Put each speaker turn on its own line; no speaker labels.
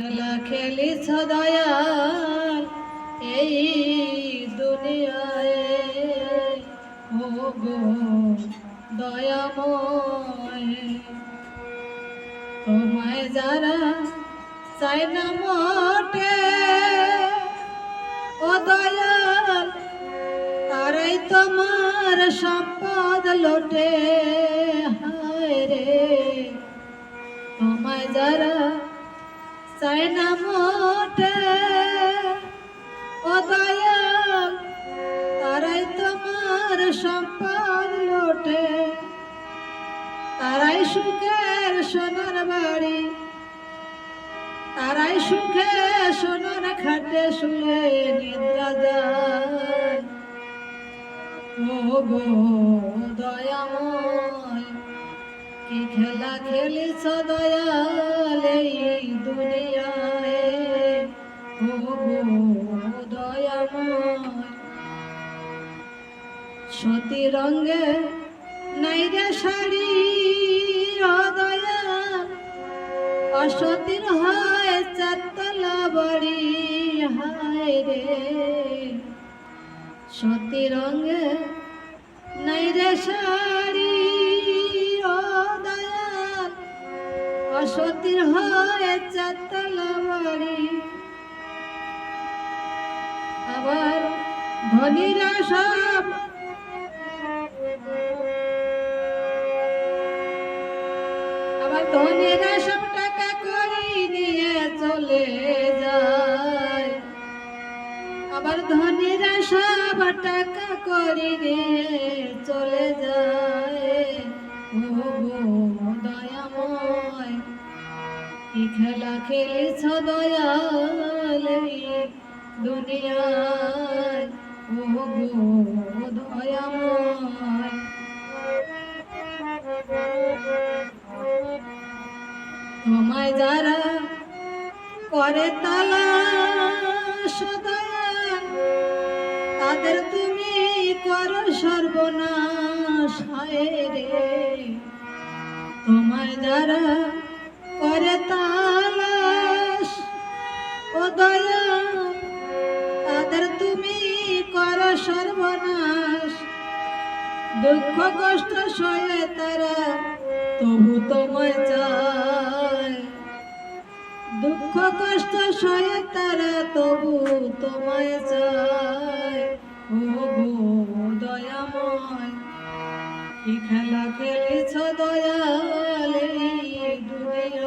খেলা খেলিছ দয়াল এই দুনিয়ায়। ও গো দয়াময়। তোমায় যারা চাই না মোটে, ও দয়াল, তারাই তোমার সম্পদ লোটে। হায় রে, তোমায় যারা চাই না মোটে। ও দয়াল, তারাই তোমার সম্পদ লোটে। তারাই সুখের সোনার বাড়ি। তারাই সুখে সোনার খাটে শুয়ে নিদ্রা যায়। ও গো, দয়াময়, কি খেলা খেলিছ দয়াল? এই দুনিয়ায় সতী রঙে নাই রে শাড়ি ও দয়াল অসতীর হয় চারতলা বাড়ি হায় রে সতী রঙে নাই রে শাড়ি অসতীর হয় চারতলা বাড়ি। আবার ধনীরা সব আবার ধনীরা সব টাকা করি নিয়ে চলে যায়। আবার ধনীরা সব টাকা করি নিয়ে চলে যায়। খেলা খেলিছ দয়াল? দুনিয়ায় ও গো তোমায় যারা করে তালা সদয়াল তাদের তুমি করো সর্বনাশ। রে। তোমায় যারা করে তালাশ। ও দয়া তাদের তুমি করো সর্বনাশ। দুঃখ কষ্ট সয়ে তারা তবু তোমায় চায়। দুঃখ কষ্ট সয়ে তারা তবু তোমায় চায়। ও গো দয়াময়, কি খেলা খেলেছ দয়াল গো